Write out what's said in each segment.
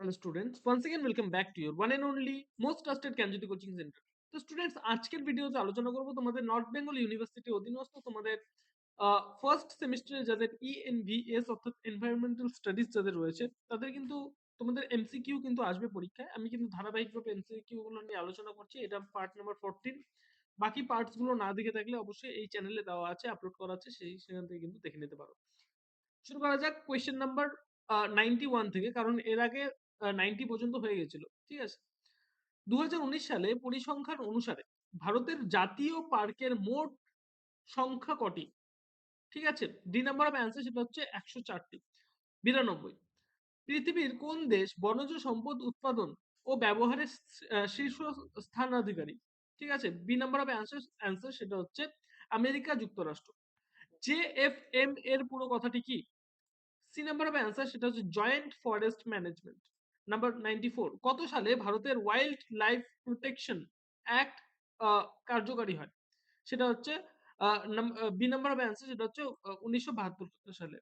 Hello students, once again welcome back to your one and only most trusted Kanjiti coaching center. তো students আজকের ভিডিওতে আলোচনা করব তোমাদের নর্থ বেঙ্গল ইউনিভার্সিটি অধীনস্থ তোমাদের ফার্স্ট সেমিস্টারে যাদের ইএনভিএস অর্থাৎ এনভায়রনমেন্টাল স্টাডিজ যাদের রয়েছে তাদের কিন্তু তোমাদের এমসিকিউ কিন্তু আসবে পরীক্ষায়। আমি কিন্তু ধারাবাহিকভাবে এমসিকিউ গুলো নিয়ে আলোচনা করছি। এটা পার্ট নাম্বার ফোরটিন বাকি পার্টসগুলো না দেখে থাকলে অবশ্যই এই চ্যানেলে দেওয়া আছে আপলোড করা আছে সেই সেখান থেকে কিন্তু দেখে নিতে পারো। শুরু করা যাক। কোয়েশ্চেন নাম্বার নাইনটি ওয়ান থেকে কারণ এর আগে নাইনটি পর্যন্ত হয়ে গেছিল, ঠিক আছে? দু সালে পরিসংখ্যান অনুসারে ভারতের জাতীয় পার্কের মোট সংখ্যা কটি? ঠিক আছে? ডি নাম্বার অফ অ্যান্সার সেটা হচ্ছে একশো চারটি, বিরানব্বই। পৃথিবীর কোন দেশ বনজ সম্পদ উৎপাদন ও ব্যবহারের শীর্ষ স্থানাধিকারী? ঠিক আছে? B number of answer answer সেটা হচ্ছে আমেরিকা যুক্তরাষ্ট্র। জে এফ এম এর পুরো কথাটি কি? সি নাম্বার অফ অ্যান্সার সেটা হচ্ছে joint forest management number ninety four কত সালে ভারতের ওয়াইল্ড লাইফ প্রোটেকশন অ্যাক্ট কার্যকারী হয়? সেটা হচ্ছে বি নাম্বার অফ অ্যান্সার সেটা হচ্ছে উনিশশো বাহাত্তর সালে।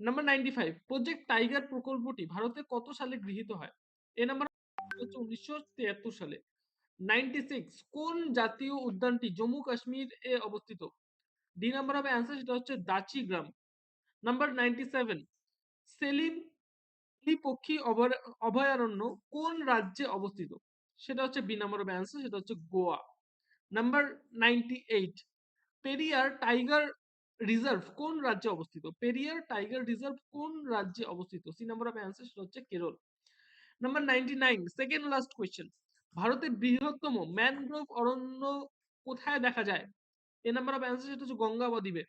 Number ninety five project tiger প্রকল্পটি ভারতে কত সালে গৃহীত হয়? এ নাম্বার হচ্ছে উনিশশো তিয়াত্তর সালে। নাইনটি সিক্স কোন জাতীয় উদ্যানটি জম্মু কাশ্মীর এ অবস্থিত? ডি নাম্বার অফ অ্যান্সার সেটা হচ্ছে দাচি গ্রাম। নাম্বার নাইনটি সেভেন সেলিম পক্ষী অভয়ারণ্য কোন রাজ্যে অবস্থিত? সেটা হচ্ছে বি নাম্বার অফ অ্যান্সার সেটা হচ্ছে Goa. Number ninety eight Periyar tiger reserve কোন রাজ্যে অবস্থিত? পেরিয়ার টাইগার রিজার্ভ কোন রাজ্যে অবস্থিত? সি নাম্বার অফ অ্যান্সার সেটা হচ্ছে Kerala. Number ninety nine second last question ভারতের বৃহত্তম ম্যানগ্রোভ অরণ্য কোথায় দেখা যায়? এ নাম্বার অফ অ্যান্সার সেটা হচ্ছে গঙ্গা বা দ্বীপে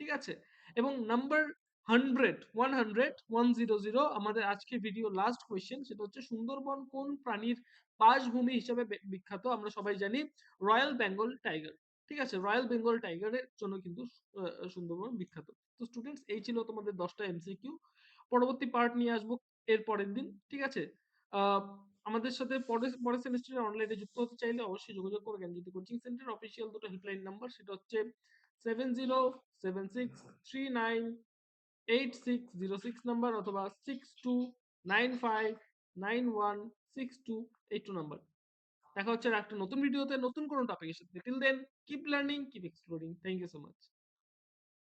ঠিক আছে? এবং number hundred one hundred one zero zero আমাদের আজকে ভিডিও লাস্ট কোয়েশ্চেন সেটা হচ্ছে সুন্দরবন কোন প্রাণীর বাসভূমি হিসেবে বিখ্যাত? আমরা সবাই জানি রয়্যাল বেঙ্গল টাইগার। ঠিক আছে? রয়্যাল বেঙ্গল টাইগারের জন্য কিন্তু সুন্দরবন বিখ্যাত। তো স্টুডেন্টস এই ছিল তোমাদের দশটা এমসিকিউ পরবর্তী পার্ট নিয়ে আসব এর পরের দিন। ঠিক আছে? আমাদের সাথে পরের সেমিস্টারে অনলাইনে যুক্ত হতে চাইলে অবশ্যই যোগাযোগ করবেন যদি কোচিং সেন্টার অফিসিয়াল দুটো হেল্পলাইন নাম্বার সেটা হচ্ছে seven zero seven six three nine eight six zero six number অথবা six two nine five nine one six two eight two number দেখা হচ্ছে একটা নতুন ভিডিওতে নতুন কোনো টপিকের সাথে। Till then keep learning keep exploring thank you so much